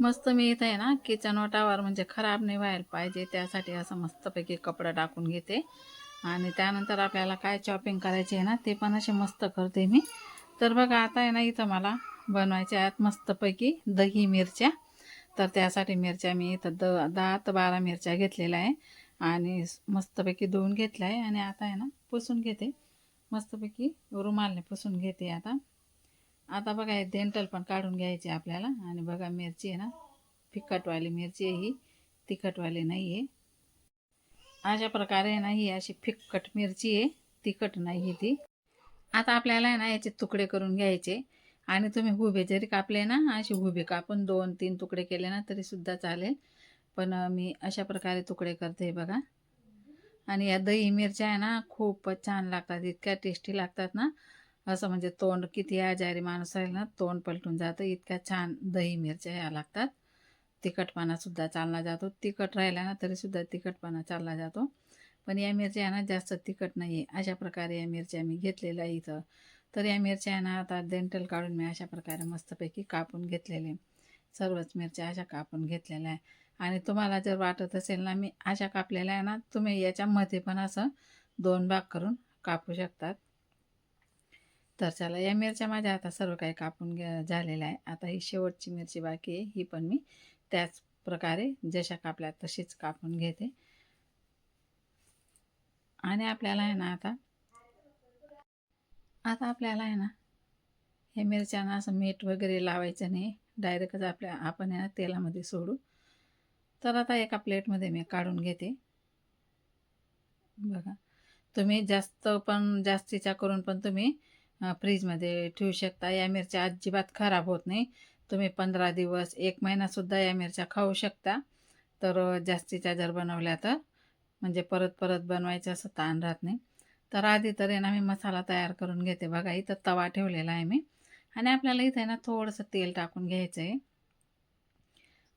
मस्त मी इथं आहे ना किचन ओटावर म्हणजे खराब नाही व्हायला पाहिजे त्यासाठी असं मस्तपैकी कपडा टाकून घेते. आणि त्यानंतर आपल्याला काय चॉपिंग करायची आहे ना ते पण असे मस्त करते मी. तर बघा आता आहे ना इथं मला बनवायचे आहेत मस्तपैकी दही मिरच्या. तर त्यासाठी मिरच्या मी इथं द दहा ते बारा मिरच्या घेतलेल्या आहे. आणि मस्तपैकी धुवून घेतल्या आहे. आणि आता आहे ना पुसून घेते. मस्तपैकी रुमालने पुसून घेते आता. आता बघा हे देंटल पण काढून घ्यायचे आपल्याला. आणि बघा मिरची आहे ना फिकटवाली मिरची आहे ही. तिखटवाली नाही आहे अशा प्रकारे आहे ना ही अशी फिकट मिरची आहे. तिखट नाही आहे ती. आता आपल्याला आहे ना याचे तुकडे करून घ्यायचे. आणि तुम्ही हुबे जरी कापले ना असे हुबे कापून दोन तीन तुकडे केले ना तरीसुद्धा चालेल. पण मी अशा प्रकारे तुकडे करते बघा. आणि या दही मिरच्या आहे ना खूपच छान लागतात. इतक्या टेस्टी लागतात ना. असं म्हणजे तोंड किती आजारी माणूस आहे ना तोंड पलटून जातं. इतक्या छान दही मिरच्या ह्या लागतात. तिखटपणासुद्धा चालला जातो. तिखट राहिला ना तरीसुद्धा तिखटपणा चालला जातो. पण या मिरच्या यांना ना जास्त तिखट नाही आहे. अशा प्रकारे या मिरच्या मी घेतलेल्या आहे इथं. तर या मिरच्या ना आता डेंटल काढून मी अशा प्रकारे मस्तपैकी कापून घेतलेले. सर्वच मिरच्या अशा कापून घेतलेल्या आहे. आणि तुम्हाला जर वाटत असेल ना मी अशा कापलेल्या आहे ना तुम्ही याच्यामध्ये पण असं दोन भाग करून कापू शकतात. तर चला या मिरच्या माझ्या आता सर्व काही कापून घ्या झालेल्या आहे. आता ही शेवटची मिरची बाकी आहे ही पण मी त्याच प्रकारे जशा कापल्या तशीच कापून घेते. आणि आपल्याला आहे ना आता आता आपल्याला आहे ना हे मिरच्यांना असं मीठ वगैरे लावायचं नाही डायरेक्टच आपल्या आपण आहे ना तेलामध्ये सोडू. तर आता एका प्लेटमध्ये मी काढून घेते. बघा तुम्ही जास्त पण जास्तीच्या करून पण तुम्ही फ्रीजमध्ये ठेवू शकता. या मिरच्या अजिबात खराब होत नाही. तुम्ही पंधरा दिवस एक महिनासुद्धा या मिरच्या खाऊ शकता. तर जास्तीच्या जर बनवल्या तर म्हणजे परत परत बनवायचं असं ताण राहत नाही. तर आधी तर आहे ना मी मसाला तयार करून घेते बघा. इथं तवा ठेवलेला आहे मी. आणि आपल्याला इथं आहे ना थोडंसं तेल टाकून घ्यायचं आहे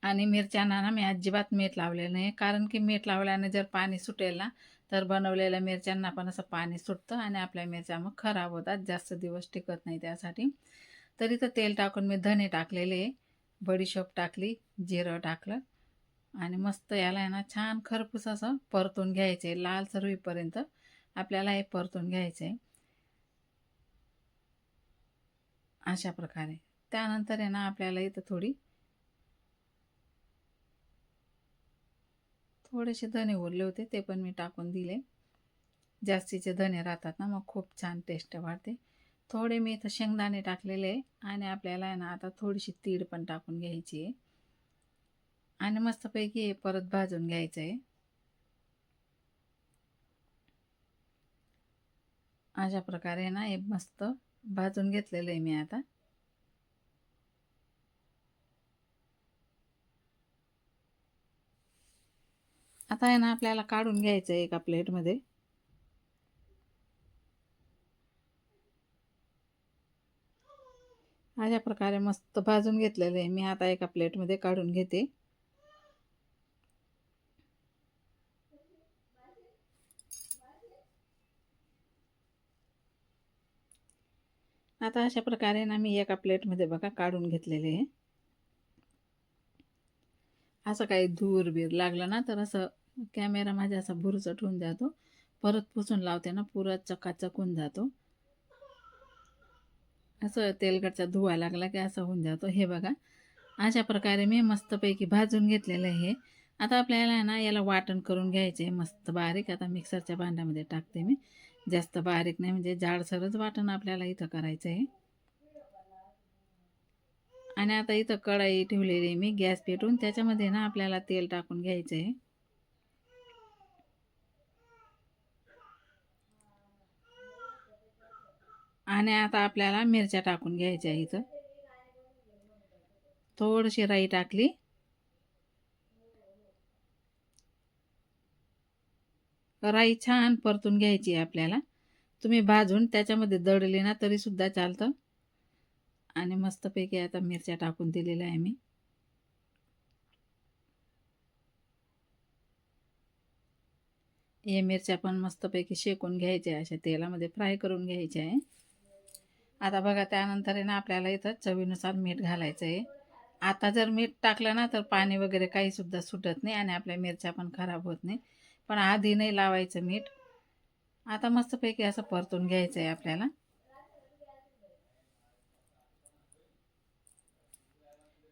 आणि मिरच्यांना ना मी अजिबात मीठ लावलेलं नाही. कारण की मीठ लावल्याने जर पाणी सुटेल ना तर बनवलेल्या मिरच्यांना पण असं पाणी सुटतं आणि आपल्या मिरच्या मग खराब होतात जास्त दिवस टिकत नाही त्यासाठी. तर इथं तेल टाकून मी धने टाकलेले आहे बडीशोप टाकली जिरं टाकलं आणि मस्त याला आहे ना छान खरपूस असं परतून घ्यायचं आहे लाल सर्वीपर्यंत आपल्याला हे परतून घ्यायचं. आहे अशा प्रकारे. त्यानंतर आहे ना आपल्याला इथं थोडी थोडेसे धने उरले होते ते पण मी टाकून दिले. जास्तीचे धने राहतात ना मग खूप छान टेस्ट वाढते. थोडे मी इथं शेंगदाणे टाकलेले आहे आणि आपल्याला आहे ना आता थोडीशी तीड पण टाकून घ्यायची आहे. आणि मस्तपैकी परत भाजून घ्यायचं आहे अशा प्रकारे ना हे मस्त भाजून घेतलेलं आहे मी आता. आता आहे ना आपल्याला काढून घ्यायचं आहे एका प्लेटमध्ये. अशा प्रकारे मस्त भाजून घेतलेलं आहे. मी आता एका प्लेटमध्ये काढून घेते. आता अशा प्रकारे ना मी एका प्लेटमध्ये बघा काढून घेतलेले आहे. असं काही धूर बीर लागलं ना तर असं कॅमेरा माझ्या असा भुरचट होऊन जातो. परत पुसून लावते ना पुरा चकाचक होऊन जातो. असं तेलकटचा धुवा लागला की असं होऊन जातो. हे बघा अशा प्रकारे मी मस्तपैकी भाजून घेतलेलं आहे. आता आपल्याला ना याला वाटण करून घ्यायचे मस्त बारीक आता मिक्सरच्या भांड्यामध्ये टाकते मी. जास्त बारीक नाही म्हणजे जाडसरच वाटण आपल्याला इथं करायचं आहे. आणि आता इथं कढाई ठेवलेली आहे मी गॅस पेटून. त्याच्यामध्ये ना आपल्याला तेल टाकून घ्यायचं आहे आणि आता आपल्याला मिरच्या टाकून घ्यायच्या इथं. थोडीशी राई टाकली. राई छान परतून घ्यायची आहे आपल्याला. तुम्ही भाजून त्याच्यामध्ये दडले ना तरीसुद्धा चालतं. आणि मस्तपैकी आता मिरच्या टाकून दिलेल्या आहे मी. हे मिरच्या पण मस्तपैकी शेकून घ्यायच्या अशा तेलामध्ये. फ्राय करून घ्यायच्या आहे. आता बघा त्यानंतर आहे ना आपल्याला इथं चवीनुसार मीठ घालायचं आहे आता जर मीठ टाकलं ना तर पाणी वगैरे काहीसुद्धा सुटत नाही आणि आपल्या मिरच्या पण खराब होत नाही. पण आधी नाही लावायचं मीठ. आता मस्तपैकी असं परतून घ्यायचं आहे आपल्याला.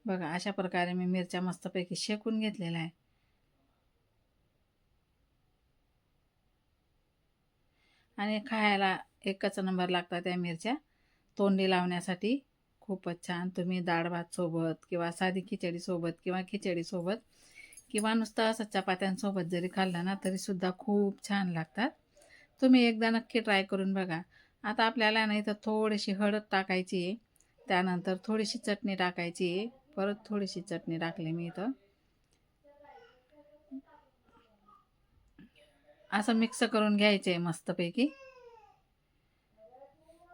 बघा अशा प्रकारे मी मिरच्या मस्तपैकी शेकून घेतलेल्या आहे. आणि खायला एकच नंबर लागतात त्या मिरच्या. तोंडी लावण्यासाठी खूपच छान. तुम्ही डाळ भात सोबत किंवा साधी खिचडीसोबत किंवा खिचडीसोबत किंवा नुसतं असं चपात्यांसोबत जरी खाल्लं ना तरीसुद्धा खूप छान लागतात. तुम्ही एकदा नक्की ट्राय करून बघा. आता आपल्याला नाही तर थोडीशी हळद टाकायची आहे. त्यानंतर थोडीशी चटणी टाकायची आहे. परत थोडीशी चटणी टाकली मी इथं. असं मिक्स करून घ्यायचं आहे मस्तपैकी.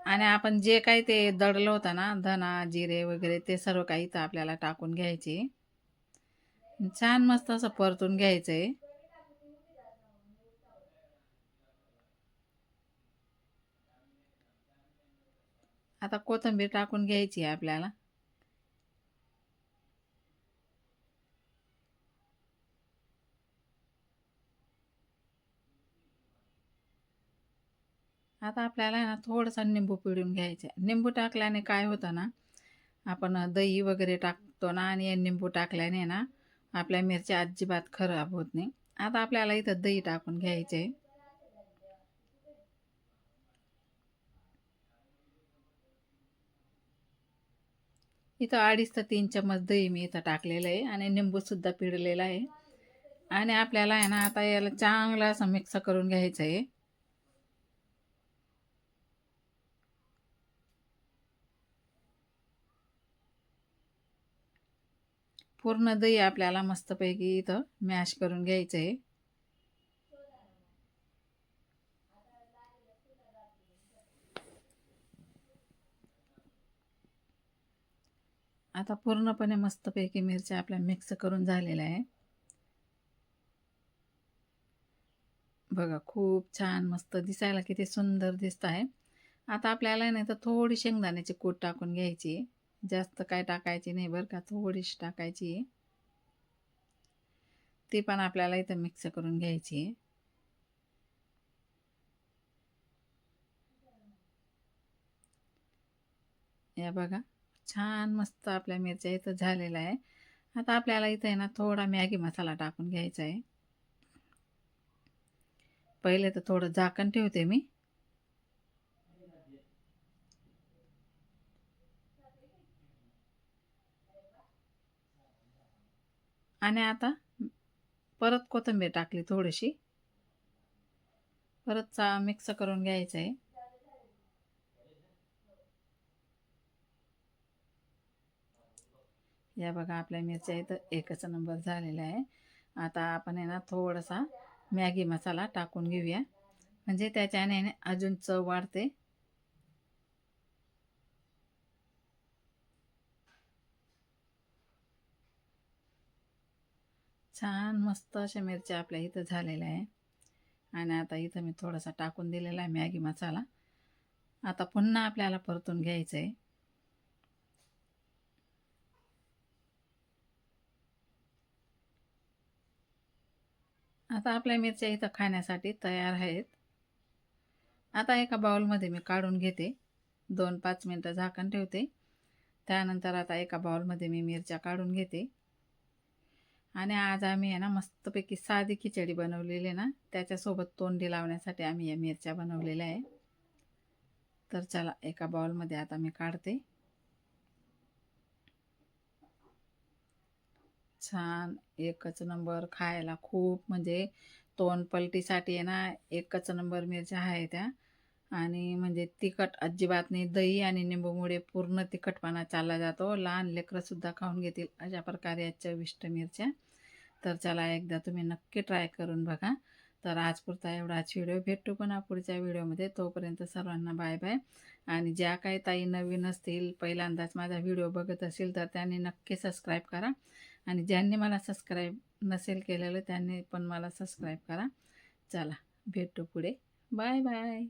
आणि आपण जे काही ते दडलं होतं ना धना जिरे वगैरे ते सर्व काही इथं आपल्याला टाकून घ्यायचे. छान मस्त असं परतून घ्यायचं आहे आता कोथिंबीर टाकून घ्यायची आहे आपल्याला. आता आपल्याला ना थोडासा निंबू पिळून घ्यायचा आहे निंबू टाकल्याने काय होतं ना आपण दही वगैरे टाकतो ना आणि निंबू टाकल्याने ना आपल्या मिरच्या अजिबात खराब होत नाही. आता आपल्याला इथं दही टाकून घ्यायचे इथं अडीच ते तीन चम्मच दही मी इथं टाकलेलं आहे आणि निंबूसुद्धा पिळलेला आहे. आणि आपल्याला आहे ना आता याला चांगलं असं मिक्स करून घ्यायचं आहे पूर्ण दही आपल्याला मस्तपैकी इथं मॅश करून घ्यायचं आहे आता पूर्णपणे मस्तपैकी मिरच्या आपल्या मिक्स करून झालेल्या आहे. बघा खूप छान मस्त दिसायला किती सुंदर दिसत आहे. आता आपल्याला नाही तर थोडी शेंगदाण्याची कूट टाकून घ्यायची जास्त काय टाकायची नाही बरं का थोडीशी टाकायची ती पण आपल्याला इथं मिक्स करून घ्यायची या बघा छान मस्त आपल्या मिरच्या इथं झालेला आहे. आता आपल्याला इथं आहे ना थोडा मॅगी मसाला टाकून घ्यायचा आहे. पहिले तर थोडं झाकण ठेवते मी. आणि आता परत कोथिंबीर टाकली थोडीशी. परत चा मिक्स करून घ्यायचं आहे या बघा आपल्या मिरच्या इथं एकच नंबर झालेला आहे. आता आपण आहे ना थोडासा मॅगी मसाला टाकून घेऊया. म्हणजे त्याच्याने अजून चव वाढते. छान मस्त अशा मिरच्या आपल्या इथं झालेल्या आहे. आणि आता इथं मी थोडासा टाकून दिलेला आहे मॅगी मसाला. आता पुन्हा आपल्याला परतून घ्यायचं आहे आता आपल्या मिरच्या इथं खाण्यासाठी तयार आहेत. आता एका बाउलमध्ये मी काढून घेते. दोन पाच मिनटं झाकण ठेवते. त्यानंतर आता एका बाउलमध्ये मी मिरच्या काढून घेते. आणि आज आम्ही आहे ना मस्तपैकी साधी खिचडी बनवलेली ना त्याच्यासोबत तोंडी लावण्यासाठी आम्ही या मिरच्या बनवलेल्या आहे. तर चला एका बाउलमध्ये आता मी काढते. छान एकच नंबर खायला खूप म्हणजे तोंड पलटीसाठी आहे ना एकच नंबर मिरच्या आहे त्या. आणि म्हणजे तिखट अजिबात नाही दही आणि निंबूमुळे पूर्ण तिखटपणा चालला जातो. लहान लेकरंसुद्धा खाऊन घेतील अशा प्रकारे या चविष्ट मिरच्या. तर चला एकदा तुम्ही नक्की ट्राय करून बघा. तर आज पुरता एवढाच व्हिडिओ. भेटतो पण पुढच्या व्हिडिओमध्ये. तोपर्यंत सर्वांना बाय बाय. आणि ज्या काही ताई नवीन असतील पहिल्यांदाच माझा व्हिडिओ बघत असेल तर त्यांनी नक्की सबस्क्राईब करा. आणि ज्यांनी मला सबस्क्राईब नसेल केलेलं त्यांनी पण मला सबस्क्राईब करा. चला भेटू पुढे. Bye bye.